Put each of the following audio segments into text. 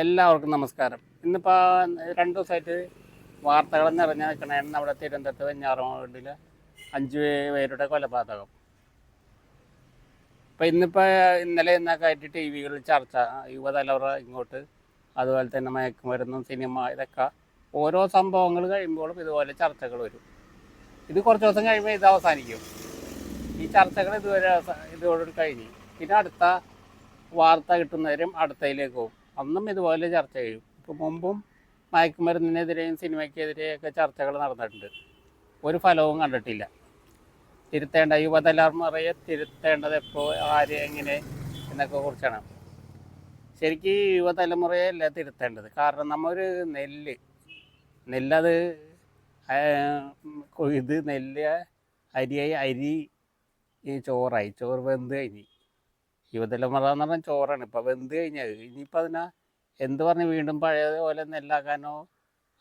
എല്ലാവർക്കും നമസ്കാരം. ഇന്നിപ്പോൾ രണ്ട് ദിവസമായിട്ട് വാർത്തകൾ നിറഞ്ഞു നിൽക്കണേ. നമ്മുടെ തിരുവനന്തപുരത്ത് വെഞ്ഞാറമൂടിൽ അഞ്ച് പേരുടെ കൊലപാതകം. ഇപ്പം ഇന്നിപ്പോൾ ഇന്നലെ ഇന്നൊക്കെ ആയിട്ട് ടി വികളിൽ ചർച്ച യുവതലമുറ ഇങ്ങോട്ട് അതുപോലെ തന്നെ മയക്കുമരുന്നും സിനിമ ഇതൊക്കെ ഓരോ സംഭവങ്ങൾ കഴിയുമ്പോഴും ഇതുപോലെ ചർച്ചകൾ വരും. ഇത് കുറച്ച് ദിവസം കഴിയുമ്പോൾ ഇത് അവസാനിക്കും. ഈ ചർച്ചകൾ ഇതുവരെ ഇതോടുകൂടി കഴിഞ്ഞു. പിന്നെ അടുത്ത വാർത്ത കിട്ടുന്നവരും അടുത്തയിലേക്ക് പോകും. അന്നും ഇതുപോലെ ചർച്ച ചെയ്യും. ഇപ്പോൾ മുമ്പും മയക്കുമരുന്നിനെതിരെയും സിനിമയ്ക്കെതിരെയൊക്കെ ചർച്ചകൾ നടന്നിട്ടുണ്ട്. ഒരു ഫലവും കണ്ടിട്ടില്ല. തിരുത്തേണ്ട യുവതലമുറയെ തിരുത്തേണ്ടത് എപ്പോൾ ആര് എങ്ങനെ എന്നൊക്കെ കുറിച്ചാണ്. ശരിക്കും യുവതലമുറയല്ല തിരുത്തേണ്ടത്? കാരണം നമ്മൊരു നെല്ല് നെല്ലത് കൊയ്ത് നെല്ല് അരിയായി അരി ചോറായി ചോറ് വെന്ത് കഴിഞ്ഞ്. യുവതലമുറ എന്ന് പറഞ്ഞാൽ ചോറാണ്. ഇപ്പം വെന്ത് കഴിഞ്ഞാൽ ഇനിയിപ്പോൾ അതിനെ എന്ത് പറഞ്ഞ് വീണ്ടും പഴയതുപോലെ നെല്ലാക്കാനോ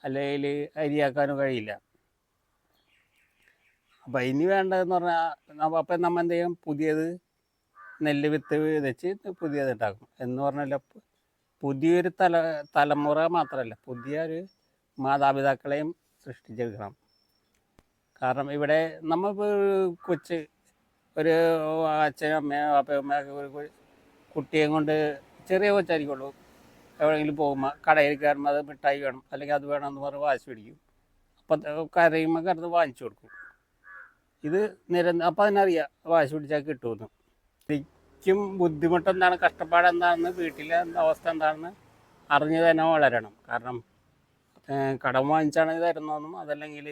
അല്ലെങ്കിൽ അരിയാക്കാനോ കഴിയില്ല. അപ്പം ഇനി വേണ്ടതെന്ന് പറഞ്ഞാൽ അപ്പം നമ്മൾ എന്ത് ചെയ്യും പുതിയത് നെല്ല് വിത്ത് വിതച്ച് പുതിയത് ഉണ്ടാക്കും എന്ന് പറഞ്ഞാൽ പുതിയൊരു തല തലമുറ മാത്രമല്ല പുതിയൊരു മാതാപിതാക്കളെയും സൃഷ്ടിച്ചെടുക്കണം. കാരണം ഇവിടെ നമ്മൾ കൊച്ച് ഒരു അച്ഛനും അമ്മയും അപ്പയമ്മയൊക്കെ ഒരു കുട്ടിയെയും കുട്ടിയെ കൊണ്ട് ചെറിയ കൊച്ചായിരിക്കുള്ളൂ. എവിടെയെങ്കിലും പോകുമ്പോൾ കടയിൽ കയറുമ്പോൾ അത് മിഠായി വേണം അല്ലെങ്കിൽ അത് വേണമെന്ന് പറഞ്ഞ് വാശി പിടിക്കും. അപ്പം കരയുമ്പോൾ കരുത് വാങ്ങിച്ചു കൊടുക്കും. ഇത് നിരന്തരം അപ്പം അതിനറിയാം വാശി പിടിച്ചാൽ കിട്ടുമെന്ന്. ശരിക്കും ബുദ്ധിമുട്ട് എന്താണ് വീട്ടിലെ അവസ്ഥ എന്താണെന്ന് അറിഞ്ഞ് തന്നെ വളരണം. കാരണം കടം വാങ്ങിച്ചാണെങ്കിൽ തരുന്നതെന്നും അതല്ലെങ്കിൽ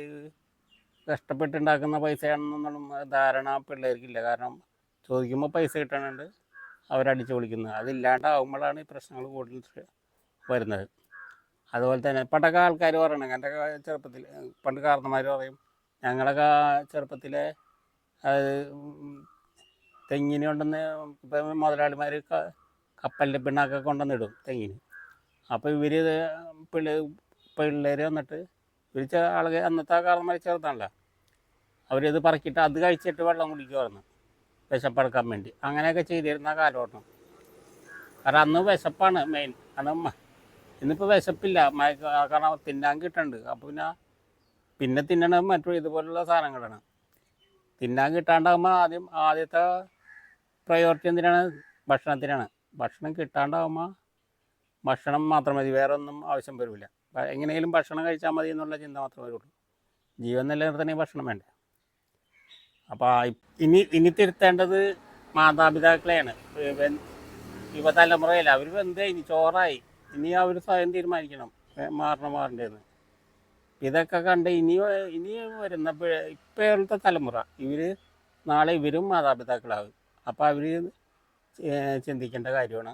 കഷ്ടപ്പെട്ടുണ്ടാക്കുന്ന പൈസയാണെന്നുള്ള ധാരണ പിള്ളേർക്കില്ല. കാരണം ചോദിക്കുമ്പോൾ പൈസ കിട്ടണുണ്ട്. അവരടിച്ചു വിളിക്കുന്നത്. അതില്ലാണ്ടാവുമ്പോഴാണ് ഈ പ്രശ്നങ്ങൾ കൂടുതൽ വരുന്നത്. അതുപോലെ തന്നെ പണ്ടൊക്കെ ആൾക്കാർ പറയണം എന്റെ ചെറുപ്പത്തിൽ പണ്ട് കാരണന്മാർ പറയും ഞങ്ങളൊക്കെ ചെറുപ്പത്തിലെ തെങ്ങിന് കൊണ്ടുവന്ന് ഇപ്പം മുതലാളിമാർ കപ്പലിന്റെ പിണ്ണാക്കൊക്കെ കൊണ്ടുവന്നിടും തെങ്ങിന്. അപ്പോൾ ഇവർ പിള്ളേ പിള്ളേർ വന്നിട്ട് ഇവർ ആളുകൾ അന്നത്തെ കാരണന്മാർ ചെറുതാണല്ലോ. അവരിത് പറക്കിയിട്ട് അത് കഴിച്ചിട്ട് വെള്ളം കുടിക്കുമായിരുന്നു വിശപ്പടക്കാൻ വേണ്ടി. അങ്ങനെയൊക്കെ ചെയ്തിരുന്ന കാലഘട്ടം. കാരണം അന്ന് വിശപ്പാണ് മെയിൻ കാരണം ഇന്നിപ്പോൾ വിശപ്പില്ല. കാരണം തിന്നാൻ കിട്ടുന്നുണ്ട് അപ്പോൾ പിന്നെ പിന്നെ തിന്നണത് മറ്റു ഇതുപോലുള്ള സാധനങ്ങളാണ്. തിന്നാൻ കിട്ടാണ്ടാകുമ്പോൾ ആദ്യം ആദ്യത്തെ പ്രയോറിറ്റി എന്തിനാണ്? ഭക്ഷണത്തിനാണ്. ഭക്ഷണം കിട്ടാണ്ടാകുമ്പോൾ ഭക്ഷണം മാത്രം മതി. വേറെ ഒന്നും ആവശ്യം വരില്ല എങ്ങനെയെങ്കിലും ഭക്ഷണം കഴിച്ചാൽ മതി എന്നുള്ള ചിന്ത മാത്രമേ വരുള്ളൂ. ജീവൻ നിലനിർത്തണമെങ്കിൽ ഭക്ഷണം വേണ്ടേ. അപ്പോൾ ഇനി ഇനി തിരുത്തേണ്ടത് മാതാപിതാക്കളെയാണ്. യുവതലമുറയല്ല അവർ എന്തേ ഇനി ചോറായി. ഇനി അവർ സ്വയം തീരുമാനിക്കണം. മാറണം മാറേണ്ടതെന്ന് ഇതൊക്കെ കണ്ട് ഇനി ഇനി വരുന്ന ഇപ്പോഴത്തെ തലമുറ ഇവർ നാളെ ഇവരും മാതാപിതാക്കളാകും അപ്പോൾ അവർ ചിന്തിക്കേണ്ട കാര്യമാണ്.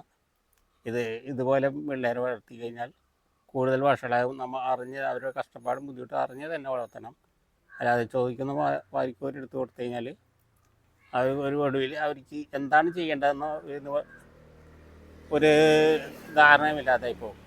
ഇത് ഇതുപോലെ പിള്ളേരെ വളർത്തി കഴിഞ്ഞാൽ കൂടുതൽ വഷളാകും നമ്മൾ അറിഞ്ഞ് അവരുടെ കഷ്ടപ്പാടും ബുദ്ധിമുട്ടും അറിഞ്ഞ് തന്നെ വളർത്തണം. അല്ലാതെ ചോദിക്കുന്ന വാരിക്കോർ എടുത്ത് കൊടുത്തു കഴിഞ്ഞാൽ അവർ ഒരു ഒടുവിൽ അവർക്ക് എന്താണ് ചെയ്യേണ്ടതെന്നോ ഒരു ധാരണയുമില്ലാതായി പോകും.